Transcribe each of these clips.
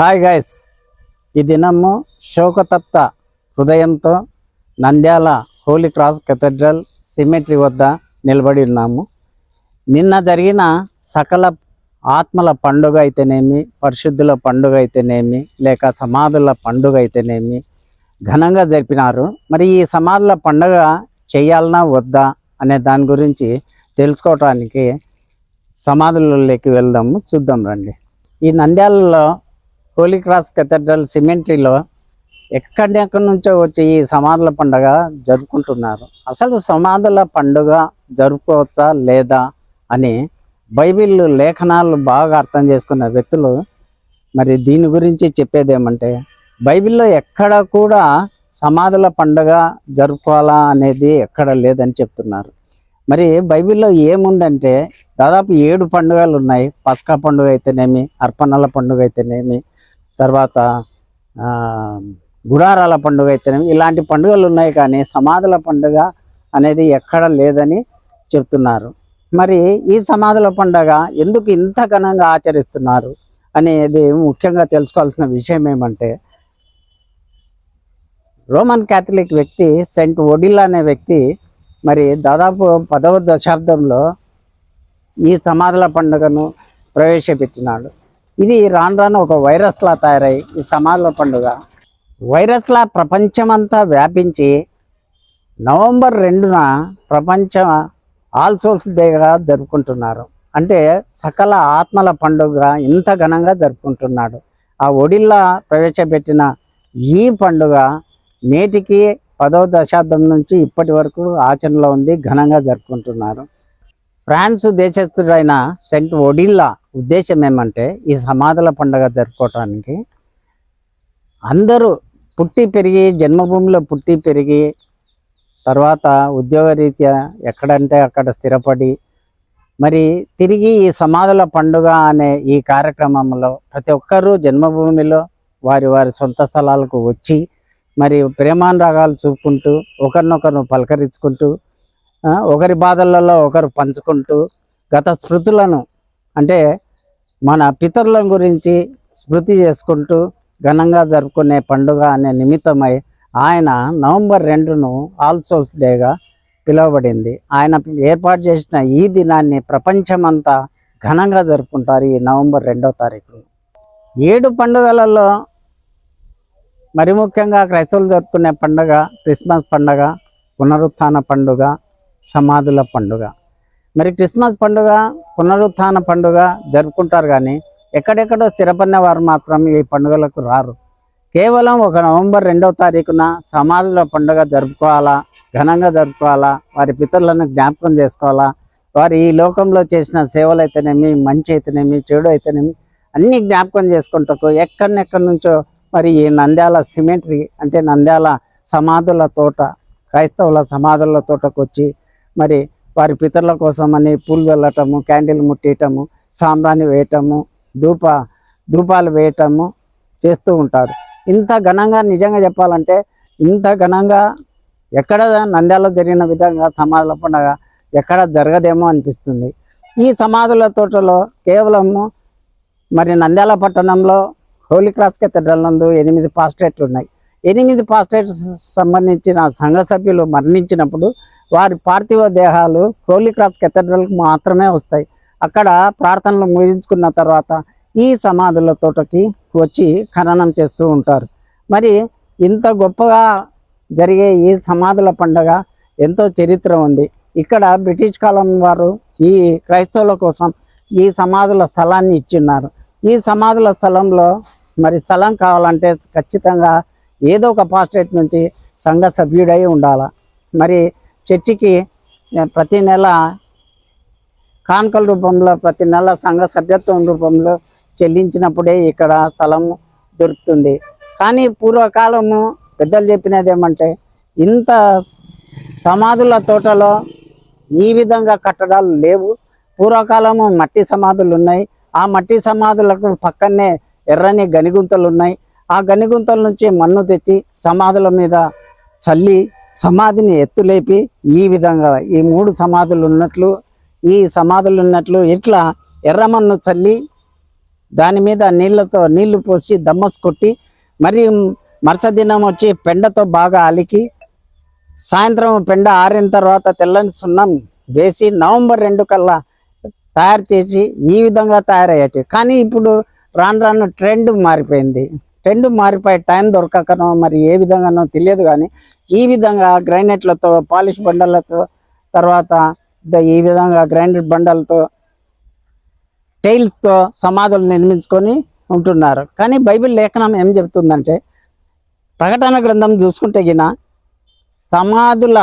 Hi guys ఈ దినము శోకతప్త హృదయంతో Nandyal holy cross cathedral cemetery వద్ద నిలబడి ఉన్నాము. నిన్న జరిగిన సకల ఆత్మల పండుగ అయితేనేమి పరిశుద్ధుల పండుగ అయితేనేమి లేక సమాధుల పండుగ అయితేనేమి ఘనంగా జరిపినారు. మరి ఈ సమాధుల పండుగ చేయాలనా వద్దా అనే దాని గురించి తెలుసుకోవటానికి సమాధులలోకి వెళ్దాము. చూద్దాం రండి. ఈ నంద్యాలలో హోలీ క్రాస్ కెథడ్రల్ సిమెంట్రీలో ఎక్కడెక్కడి నుంచో వచ్చి ఈ సమాధుల పండుగ జరుపుకుంటున్నారు. అసలు సమాధుల పండుగ జరుపుకోవచ్చా లేదా అని బైబిల్ లేఖనాలు బాగా అర్థం చేసుకున్న వ్యక్తులు మరి దీని గురించి చెప్పేది ఏమంటే బైబిల్లో ఎక్కడ కూడా సమాధుల పండుగ జరుపుకోవాలా అనేది ఎక్కడ లేదని చెప్తున్నారు. మరి బైబిల్లో ఏముందంటే దాదాపు ఏడు పండుగలు ఉన్నాయి. పసకా పండుగ అయితేనేమి అర్పణల పండుగ అయితేనేమి తర్వాత గుడారాల పండుగ అయితేనేమి ఇలాంటి పండుగలు ఉన్నాయి కానీ సమాధుల పండుగ అనేది ఎక్కడ లేదని చెప్తున్నారు. మరి ఈ సమాధుల పండుగ ఎందుకు ఇంత ఘనంగా ఆచరిస్తున్నారు అనేది ముఖ్యంగా తెలుసుకోవాల్సిన విషయం ఏమంటే రోమన్ క్యాథలిక్ వ్యక్తి సెంట్ ఒడిల్లా అనే వ్యక్తి మరి దాదాపు పదవ దశాబ్దంలో ఈ సమాధుల పండుగను ప్రవేశపెట్టినాడు. ఇది రాను రాను ఒక వైరస్లా తయారై ఈ సమాధుల పండుగ. వైరస్లా ప్రపంచమంతా వ్యాపించి నవంబర్ రెండున ప్రపంచ ఆల్ సోల్స్ డేగా జరుపుకుంటున్నారు. అంటే సకల ఆత్మల పండుగ ఇంత ఘనంగా జరుపుకుంటున్నాడు. ఆ ఒడిల్లా ప్రవేశపెట్టిన ఈ పండుగ నేటికి పదవ దశాబ్దం నుంచి ఇప్పటి వరకు ఆచరణలో ఉంది ఘనంగా జరుపుకుంటున్నారు. ఫ్రాన్స్ దేశస్థుడైన సెంట్ ఒడిల్లా ఉద్దేశం ఏమంటే ఈ సమాధుల పండుగ జరుపుకోవటానికి అందరూ పుట్టి పెరిగి జన్మభూమిలో పుట్టి పెరిగి తర్వాత ఉద్యోగరీత్యా ఎక్కడంటే అక్కడ స్థిరపడి మరి తిరిగి ఈ సమాధుల పండుగ అనే ఈ కార్యక్రమంలో ప్రతి ఒక్కరూ జన్మభూమిలో వారి వారి సొంత స్థలాలకు వచ్చి మరి ప్రేమానురాగాలు చూపుకుంటూ ఒకరినొకరు పలకరించుకుంటూ ఒకరి బాధలలో ఒకరు పంచుకుంటూ గత స్మృతులను అంటే మన పితరుల గురించి స్మృతి చేసుకుంటూ ఘనంగా జరుపుకునే పండుగ అనే నిమిత్తమై ఆయన నవంబర్ రెండును ఆల్ సోల్స్ డేగా పిలువబడింది. ఆయన ఏర్పాటు చేసిన ఈ దినాన్ని ప్రపంచమంతా ఘనంగా జరుపుకుంటారు ఈ నవంబర్ రెండో తారీఖు ఏడు పండుగలలో మరి ముఖ్యంగా క్రైస్తవులు జరుపుకునే పండుగ క్రిస్మస్ పండుగ పునరుత్థాన పండుగ సమాధుల పండుగ. మరి క్రిస్మస్ పండుగ పునరుత్థాన పండుగ జరుపుకుంటారు కానీ ఎక్కడెక్కడో స్థిరపడిన వారు మాత్రం ఈ పండుగలకు రారు. కేవలం ఒక నవంబర్ రెండవ తారీఖున సమాధుల పండుగ జరుపుకోవాలా ఘనంగా జరుపుకోవాలా వారి పితరులను జ్ఞాపకం చేసుకోవాలా వారు ఈ లోకంలో చేసిన సేవలు అయితేనేమి మంచి అయితేనేమి చెడు అయితేనేమి అన్ని జ్ఞాపకం చేసుకుంటకు ఎక్కడెక్కడి నుంచో మరి ఈ నంద్యాల సిమెంట్రీ అంటే నంద్యాల సమాధుల తోట క్రైస్తవుల సమాధుల తోటకు వచ్చి మరి వారి పితరుల కోసమని పూలు చల్లటము క్యాండిల్ ముట్టేయటము సాంబ్రాణి వేయటము ధూప ధూపాలు వేయటము చేస్తూ ఉంటారు. ఇంత ఘనంగా నిజంగా చెప్పాలంటే ఇంత ఘనంగా ఎక్కడ నంద్యాలలో జరిగిన విధంగా సమాధుల పండుగ ఎక్కడ జరగదేమో అనిపిస్తుంది. ఈ సమాధుల తోటలో కేవలము మరి నంద్యాల పట్టణంలో హోలీ క్రాస్ కెథడ్రల్ నందు ఎనిమిది పాస్టరేట్లు ఉన్నాయి ఎనిమిది పాస్టరేట్స్ సంబంధించిన సంఘ సభ్యులు మరణించినప్పుడు వారి పార్థివ దేహాలు హోలీ క్రాస్ కెథడ్రల్కి మాత్రమే వస్తాయి. అక్కడ ప్రార్థనలు ముగించుకున్న తర్వాత ఈ సమాధుల తోటకి వచ్చి ఖననం చేస్తూ ఉంటారు. మరి ఇంత గొప్పగా జరిగే ఈ సమాధుల పండగ ఎంతో చరిత్ర ఉంది. ఇక్కడ బ్రిటిష్ కాలం వారు ఈ క్రైస్తవుల కోసం ఈ సమాధుల స్థలాన్ని ఇచ్చిన్నారు. ఈ సమాధుల స్థలంలో మరి స్థలం కావాలంటే ఖచ్చితంగా ఏదో ఒక పాస్టేట్ నుంచి సంఘ సభ్యుడై ఉండాలి. మరి చర్చికి ప్రతి నెల కానుకల రూపంలో ప్రతి నెల సంఘ సభ్యత్వం రూపంలో చెల్లించినప్పుడే ఇక్కడ స్థలం దొరుకుతుంది. కానీ పూర్వకాలము పెద్దలు చెప్పినది ఏమంటే ఇంత సమాధుల తోటలో ఈ విధంగా కట్టడాలు లేవు. పూర్వకాలము మట్టి సమాధులు ఉన్నాయి. ఆ మట్టి సమాధులకు పక్కనే ఎర్రని గనిగుంతలు ఉన్నాయి. ఆ గనిగుంతల నుంచి మన్ను తెచ్చి సమాధుల మీద చల్లి సమాధిని ఎత్తులేపి ఈ విధంగా ఈ మూడు సమాధులు ఉన్నట్లు ఈ సమాధులు ఉన్నట్లు ఇట్లా ఎర్రమన్ను చల్లి దాని మీద నీళ్ళతో నీళ్ళు పోసి దమ్మస్ కొట్టి మరి మరుసదినం వచ్చి పెండతో బాగా అలికి సాయంత్రం పెండ ఆరిన తర్వాత తెల్లని సున్నం వేసి నవంబర్ రెండు కల్లా తయారు చేసి ఈ విధంగా తయారయ్యేటి కానీ ఇప్పుడు రాను రాను ట్రెండ్ మారిపోయింది. ట్రెండ్ మారిపోయి టైం దొరకకనో మరి ఏ విధంగానో తెలియదు కానీ ఈ విధంగా గ్రైనెట్లతో పాలిష్ బండలతో తర్వాత ఈ విధంగా గ్రైండర్ బండలతో టైల్స్తో సమాధులు నిర్మించుకొని ఉంటున్నారు. కానీ బైబిల్ లేఖనం ఏం చెప్తుందంటే ప్రకటన గ్రంథం చూసుకుంటే గిన సమాధుల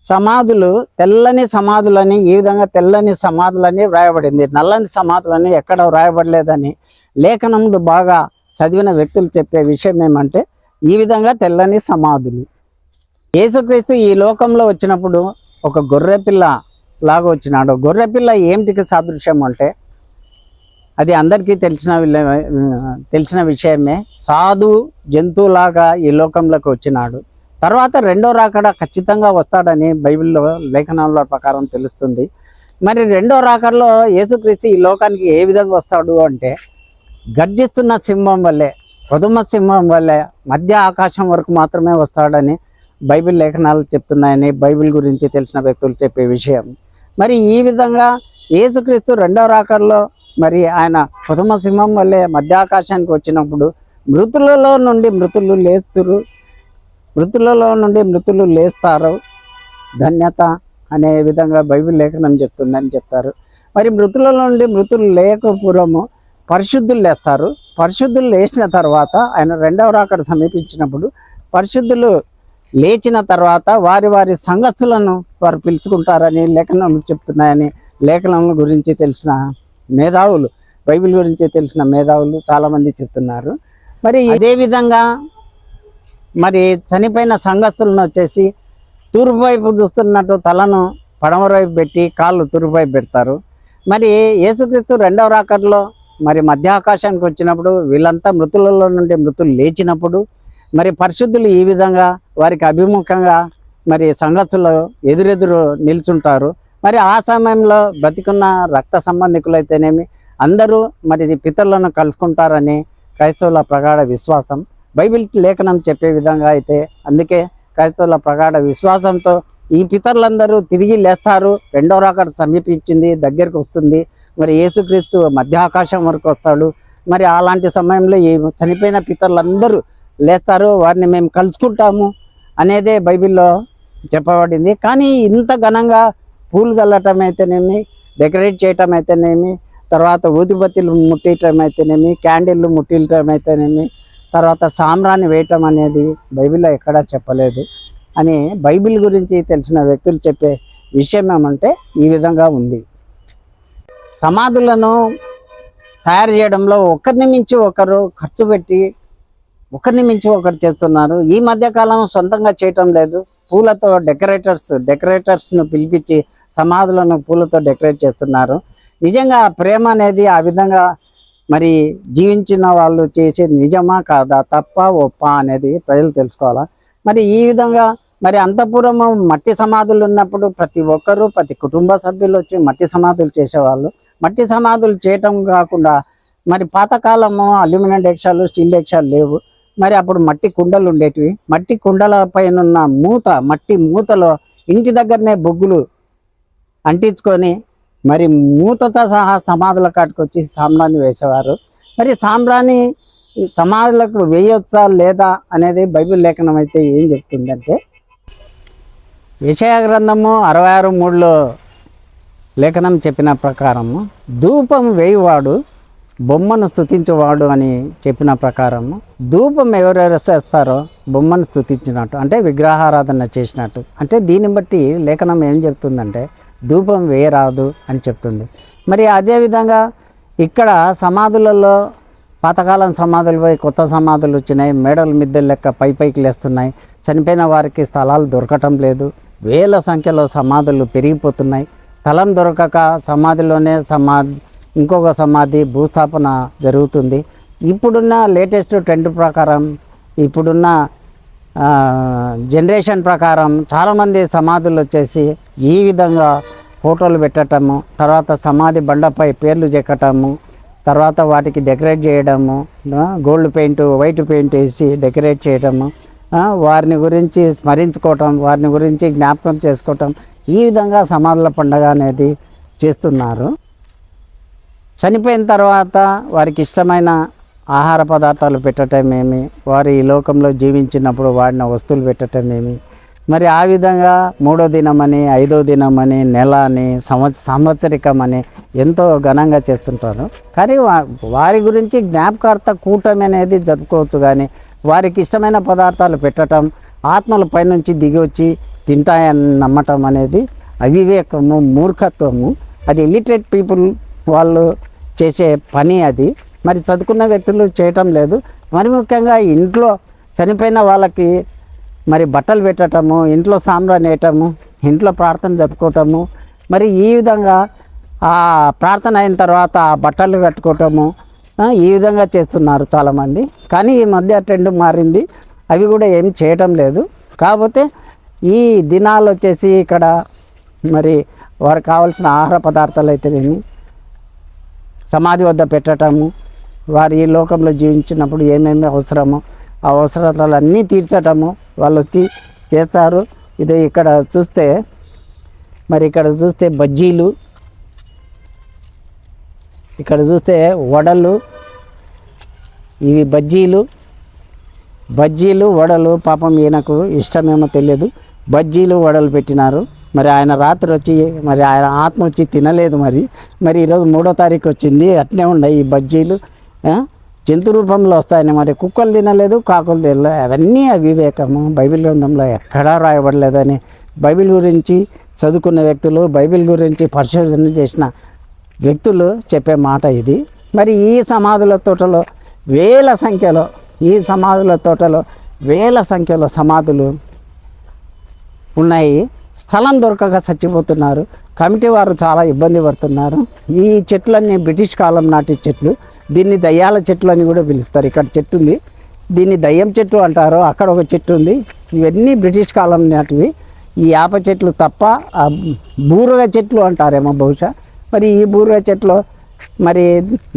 సమాధులు తెల్లని సమాధులని ఈ విధంగా తెల్లని సమాధులని వ్రాయబడింది. నల్లని సమాధులని ఎక్కడ వ్రాయబడలేదని లేఖనములు బాగా చదివిన వ్యక్తులు చెప్పే విషయం ఏమంటే ఈ విధంగా తెల్లని సమాధులు. యేసుక్రీస్తు ఈ లోకంలో వచ్చినప్పుడు ఒక గొర్రె పిల్ల లాగా వచ్చినాడు. గొర్రె పిల్ల ఏమిటికి సాదృశ్యం అంటే అది అందరికీ తెలిసిన తెలిసిన విషయమే. సాధు జంతువులాగా ఈ లోకంలోకి వచ్చినాడు. తర్వాత రెండో రాకడ ఖచ్చితంగా వస్తాడని బైబిల్లో లేఖనాల ప్రకారం తెలుస్తుంది. మరి రెండో రాకడలో యేసుక్రీస్తు ఈ లోకానికి ఏ విధంగా వస్తాడు అంటే గర్జిస్తున్న సింహం వల్లే కొదుమ సింహం వల్లే మధ్య ఆకాశం వరకు మాత్రమే వస్తాడని బైబిల్ లేఖనాలు చెప్తున్నాయని బైబిల్ గురించి తెలిసిన వ్యక్తులు చెప్పే విషయం. మరి ఈ విధంగా యేసుక్రీస్తు రెండవ రాకడలో మరి ఆయన కొదుమ సింహం వల్లే మధ్య ఆకాశానికి వచ్చినప్పుడు మృతులలో నుండి మృతులు లేస్తురు మృతులలో నుండి మృతులు లేస్తారు. ధన్యత అనే విధంగా బైబిల్ లేఖనం చెప్తుందని చెప్తారు. మరి మృతులలో నుండి మృతులు లేకపోవము పరిశుద్ధులు లేస్తారు. పరిశుద్ధులు లేచిన తర్వాత ఆయన రెండవ రాకడ సమీపించినప్పుడు పరిశుద్ధులు లేచిన తర్వాత వారి వారి సంగతులను వారు పిలుచుకుంటారని లేఖనములు చెప్తున్నాయని లేఖనముల గురించి తెలిసిన మేధావులు బైబిల్ గురించి తెలిసిన మేధావులు చాలామంది చెప్తున్నారు. మరి ఇదే విధంగా మరి చనిపోయిన సంఘస్థులను వచ్చేసి తూర్పు వైపు చూస్తున్నట్టు తలను పడమర వైపు పెట్టి కాళ్ళు తూర్పు వైపు పెడతారు. మరి యేసుక్రీస్తు రెండవ రాకడలో మరి మధ్య ఆకాశానికి వచ్చినప్పుడు వీళ్ళంతా మృతులలో నుండి మృతులు లేచినప్పుడు మరి పరిశుద్ధులు ఈ విధంగా వారికి అభిముఖంగా మరి సంగతులు ఎదురెదురు నిల్చుంటారు. మరి ఆ సమయంలో బ్రతికున్న రక్త సంబంధికులైతేనేమి అందరూ మరి పితరులను కలుసుకుంటారని క్రైస్తవుల ప్రగాఢ విశ్వాసం. బైబిల్ లేఖనం చెప్పే విధంగా అయితే అందుకే క్రైస్తవుల ప్రగాఢ విశ్వాసంతో ఈ పితరులందరూ తిరిగి లేస్తారు. రెండో రాకడ సమీపించింది దగ్గరికి వస్తుంది. మరి యేసుక్రీస్తు మధ్య ఆకాశం వరకు వస్తాడు. మరి అలాంటి సమయంలో ఈ చనిపోయిన పితరులందరూ లేస్తారు. వారిని మేము కలుసుకుంటాము అనేదే బైబిల్లో చెప్పబడింది. కానీ ఇంత ఘనంగా పూలు చల్లటం అయితేనేమి డెకరేట్ చేయటం అయితేనేమి తర్వాత ఊదిబత్తిలు ముట్టియటం అయితేనేమి క్యాండిల్లు ముట్టియటం అయితేనేమి తర్వాత సాంబ్రాన్ని వేయటం అనేది బైబిల్లో ఎక్కడా చెప్పలేదు. అని బైబిల్ గురించి తెలిసిన వ్యక్తులు చెప్పే విషయం ఏమంటే ఈ విధంగా ఉంది. సమాధులను తయారు చేయడంలో ఒకరిని మించి ఒకరు ఖర్చు పెట్టి ఒకరిని మించి ఒకరు చేస్తున్నారు. ఈ మధ్యకాలం సొంతంగా చేయటం లేదు. పూలతో డెకరేటర్స్ డెకరేటర్స్ను పిలిపించి సమాధులను పూలతో డెకరేట్ చేస్తున్నారు. నిజంగా ప్రేమ అనేది ఆ విధంగా మరి జీవించిన వాళ్ళు చేసేది నిజమా కాదా? తప్ప ఒప్ప అనేది ప్రజలు తెలుసుకోవాలా? మరి ఈ విధంగా మరి అంతపురము మట్టి సమాధులు ఉన్నప్పుడు ప్రతి ఒక్కరూ ప్రతి కుటుంబ సభ్యులు వచ్చి మట్టి సమాధులు చేసేవాళ్ళు. మట్టి సమాధులు చేయటం కాకుండా మరి పాతకాలము అల్యూమినియం డెక్షాలు స్టీల్ డెక్షాలు లేవు. మరి అప్పుడు మట్టి కుండలు ఉండేటివి. మట్టి కుండల పైన ఉన్న మూత మట్టి మూతలో ఇంటి దగ్గరనే బొగ్గులు అంటించుకొని మరి మూతతో సహా సమాధుల కాటుకొచ్చి సాంబ్రాన్ని వేసేవారు. మరి సాంబ్రాణి సమాధులకు వేయొచ్చా లేదా అనేది బైబిల్ లేఖనం అయితే ఏం చెప్తుందంటే విషయ గ్రంథము అరవై ఆరు మూడులో లేఖనం చెప్పిన ప్రకారము ధూపం వేయువాడు బొమ్మను స్థుతించేవాడు అని చెప్పిన ప్రకారము ధూపం ఎవరెవరు చేస్తారో బొమ్మను స్థుతించినట్టు అంటే విగ్రహారాధన చేసినట్టు. అంటే దీన్ని బట్టి లేఖనం ఏం చెప్తుందంటే ధూపం వేయరాదు అని చెప్తుంది. మరి అదేవిధంగా ఇక్కడ సమాధులలో పాతకాలం సమాధులు పోయి కొత్త సమాధులు వచ్చినాయి మేడల మిద్దెల లెక్క పై పైకి లేస్తున్నాయి చనిపోయిన వారికి స్థలాలు దొరకటం లేదు వేల సంఖ్యలో సమాధులు పెరిగిపోతున్నాయి. స్థలం దొరకక సమాధిలోనే సమాధి ఇంకొక సమాధి భూస్థాపన జరుగుతుంది. ఇప్పుడున్న లేటెస్ట్ ట్రెండ్ ప్రకారం ఇప్పుడున్న జనరేషన్ ప్రకారం చాలామంది సమాధులు వచ్చేసి ఈ విధంగా ఫోటోలు పెట్టటము తర్వాత సమాధి బండపై పేర్లు చెక్కటము తర్వాత వాటికి డెకరేట్ చేయడము గోల్డ్ పెయింట్ వైట్ పెయింట్ వేసి డెకరేట్ చేయడము వారిని గురించి స్మరించుకోవటం వారిని గురించి జ్ఞాపకం చేసుకోవటం ఈ విధంగా సమాధుల పండుగ అనేది చేస్తున్నారు. చనిపోయిన తర్వాత వారికి ఇష్టమైన ఆహార పదార్థాలు పెట్టటమేమి వారు ఈ లోకంలో జీవించినప్పుడు వాడిన వస్తువులు పెట్టటమేమి మరి ఆ విధంగా మూడో దినమని ఐదో దినమని నెల అని సంవత్స సంవత్సరికం అని ఎంతో ఘనంగా చేస్తుంటారు. కానీ వారి గురించి జ్ఞాపకార్థ కూటమి అనేది జరుపుకోవచ్చు కానీ వారికి ఇష్టమైన పదార్థాలు పెట్టడం ఆత్మల పైనుంచి దిగి వచ్చి తింటాయని నమ్మటం అనేది అవివేకము మూర్ఖత్వము. అది ఇల్లిటరేట్ పీపుల్ వాళ్ళు చేసే పని అది. మరి చదువుకున్న వ్యక్తులు చేయటం లేదు. మరి ముఖ్యంగా ఇంట్లో చనిపోయిన వాళ్ళకి మరి బట్టలు పెట్టటము ఇంట్లో సాంబ్రాన్ వేయటము ఇంట్లో ప్రార్థన జరుపుకోవటము మరి ఈ విధంగా ఆ ప్రార్థన అయిన తర్వాత ఆ బట్టలు కట్టుకోవటము ఈ విధంగా చేస్తున్నారు చాలామంది. కానీ ఈ మధ్య ట్రెండ్ మారింది. అవి కూడా ఏం చేయటం లేదు. కాకపోతే ఈ దినాలు వచ్చేసి ఇక్కడ మరి వారికి కావాల్సిన ఆహార పదార్థాలు అయితేనేమి సమాధి వద్ద పెట్టటము వారు ఈ లోకంలో జీవించినప్పుడు ఏమేమి అవసరమో ఆ అవసరాలన్నీ తీర్చటము వాళ్ళు వచ్చి చేస్తారు. ఇది ఇక్కడ చూస్తే మరి ఇక్కడ చూస్తే బజ్జీలు ఇక్కడ చూస్తే వడలు ఇవి బజ్జీలు. బజ్జీలు వడలు పాపం ఈయనకు ఇష్టమేమో తెలియదు. బజ్జీలు వడలు పెట్టినారు. మరి ఆయన రాత్రి వచ్చి మరి ఆయన ఆత్మ వచ్చి తినలేదు మరి. మరి ఈరోజు మూడో తారీఖు వచ్చింది అట్నే ఉన్నాయి ఈ బజ్జీలు. జంతు రూపంలో వస్తాయని మరి కుక్కలు తినలేదు కాకులు తినలేదు అవన్నీ అవివేకము. బైబిల్ గ్రంథంలో ఎక్కడా రాయబడలేదని బైబిల్ గురించి చదువుకున్న వ్యక్తులు బైబిల్ గురించి పరిశోధన చేసిన వ్యక్తులు చెప్పే మాట ఇది. మరి ఈ సమాధుల తోటలో వేల సంఖ్యలో ఈ సమాధుల తోటలో వేల సంఖ్యలో సమాధులు ఉన్నాయి. స్థలం దొరకక చచ్చిపోతున్నారు. కమిటీ వారు చాలా ఇబ్బంది పడుతున్నారు. ఈ చెట్లన్నీ బ్రిటిష్ కాలం నాటి చెట్లు. దీన్ని దయ్యాల చెట్లు అని కూడా పిలుస్తారు. ఇక్కడ చెట్టు ఉంది. దీన్ని దయ్యం చెట్టు అంటారు. అక్కడ ఒక చెట్టు ఉంది. ఇవన్నీ బ్రిటిష్ కాలం నాటివి. ఈ యాప చెట్లు తప్ప ఆ బూరుగ చెట్లు అంటారేమో బహుశా. మరి ఈ బూరుగ చెట్లు మరి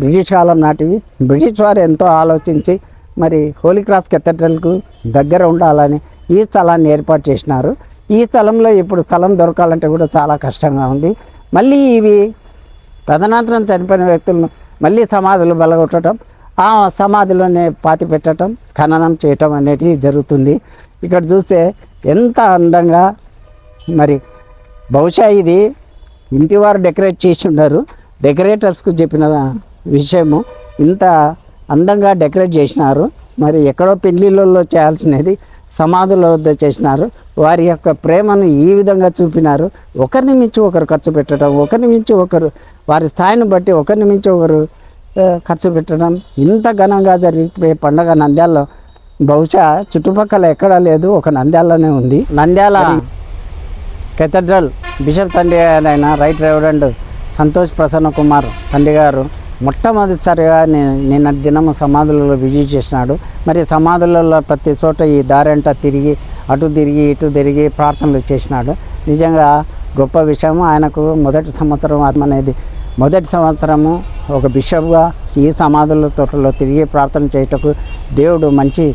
బ్రిటిష్ కాలం నాటివి. బ్రిటిష్ వారు ఎంతో ఆలోచించి మరి హోలీ క్రాస్ కెథడ్రల్కు దగ్గర ఉండాలని ఈ స్థలాన్ని ఏర్పాటు చేసినారు. ఈ స్థలంలో ఇప్పుడు స్థలం దొరకాలంటే కూడా చాలా కష్టంగా ఉంది. మళ్ళీ ఇవి తదనంతరం చనిపోయిన వ్యక్తులను మళ్ళీ సమాధులు బలగొట్టడం ఆ సమాధిలోనే పాతి పెట్టడం ఖననం చేయటం అనేటివి జరుగుతుంది. ఇక్కడ చూస్తే ఎంత అందంగా మరి బహుశా ఇది ఇంటివారు డెకరేట్ చేసి ఉన్నారు. డెకరేటర్స్కు చెప్పిన విషయము ఇంత అందంగా డెకరేట్ చేసినారు. మరి ఎక్కడో పెళ్ళిళ్ళల్లో చేయాల్సినది సమాధుల వద్ద చేసినారు. వారి యొక్క ప్రేమను ఈ విధంగా చూపినారు. ఒకరిని మించి ఒకరు ఖర్చు పెట్టడం ఒకరిని మించి ఒకరు వారి స్థాయిని బట్టి ఒకరిని మించి ఒకరు ఖర్చు పెట్టడం. ఇంత ఘనంగా జరిగే పండగ నంద్యాలలో బహుశా చుట్టుపక్కల ఎక్కడా లేదు ఒక నంద్యాలలోనే ఉంది. నంద్యాల కెథడ్రల్ బిషప్ తండ్రి అయిన రైట్ రెవరెండ్ సంతోష్ ప్రసన్న కుమార్ తండ్రి గారు మొట్టమొదటిసారిగా నిన్న దినము సమాధులలో విజిట్ చేసినాడు. మరి సమాధులలో ప్రతి చోట ఈ దారంట తిరిగి అటు తిరిగి ఇటు తిరిగి ప్రార్థనలు చేసినాడు. నిజంగా గొప్ప విషయం ఆయనకు మొదటి సంవత్సరం ఆత్మ అనేది మొదటి సంవత్సరము ఒక బిషప్గా ఈ సమాధుల తోటలో తిరిగి ప్రార్థన చేయటకు దేవుడు మంచి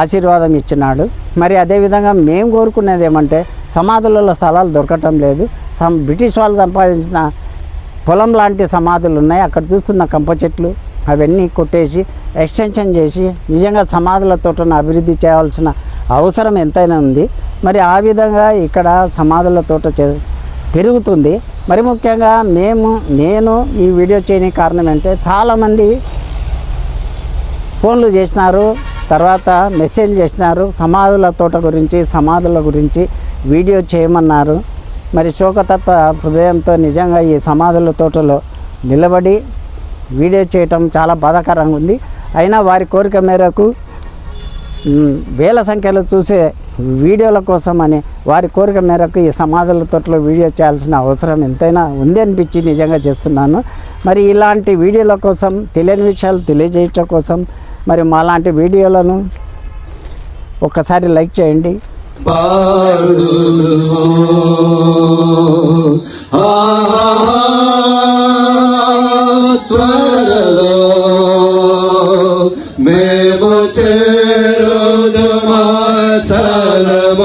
ఆశీర్వాదం ఇచ్చినాడు. మరి అదేవిధంగా మేము కోరుకునేది ఏమంటే సమాధులలో స్థలాలు దొరకటం లేదు. సం బ్రిటిష్ వాళ్ళు సంపాదించిన పొలం లాంటి సమాధులు ఉన్నాయి. అక్కడ చూస్తున్న కంప చెట్లు అవన్నీ కొట్టేసి ఎక్స్టెన్షన్ చేసి నిజంగా సమాధుల తోటను అభివృద్ధి చేయాల్సిన అవసరం ఎంతైనా ఉంది. మరి ఆ విధంగా ఇక్కడ సమాధుల తోట చే- పెరుగుతుంది. మరి ముఖ్యంగా మేము నేను ఈ వీడియో చేయని కారణం అంటే చాలామంది ఫోన్లు చేసినారు తర్వాత మెసేజ్ చేసినారు సమాధుల తోట గురించి సమాధుల గురించి వీడియో చేయమన్నారు. మరి శోకతత్వ హృదయంతో నిజంగా ఈ సమాధుల తోటలో నిలబడి వీడియో చేయటం చాలా బాధాకరంగా ఉంది. అయినా వారి కోరిక మేరకు వేల సంఖ్యలో చూసే వీడియోల కోసం అని వారి కోరిక మేరకు ఈ సమాధుల తోటలో వీడియో చేయాల్సిన అవసరం ఎంతైనా ఉంది అనిపించి నిజంగా చేస్తున్నాను. మరి ఇలాంటి వీడియోల కోసం తెలియని విషయాలు తెలియజేయటం కోసం మరి మాలాంటి వీడియోలను ఒక్కసారి లైక్ చేయండి. পারব ত্বরব মে বচে রোজ মাছলব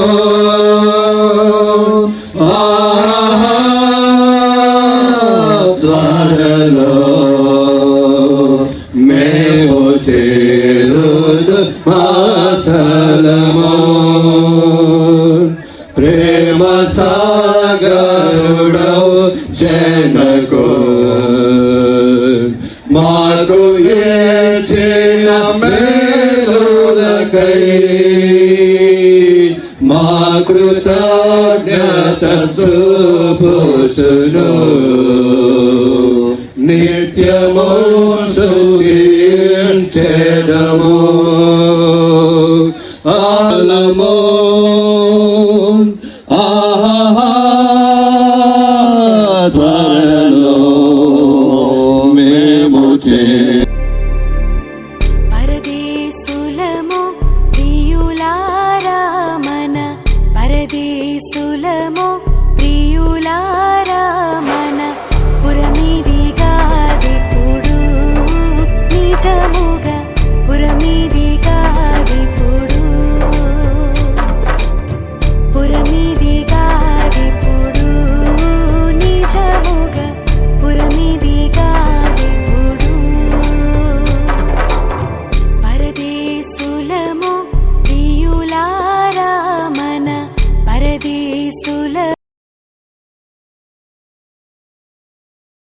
আ చూపుచును నిత్యము సుఖించెదము ఆలమో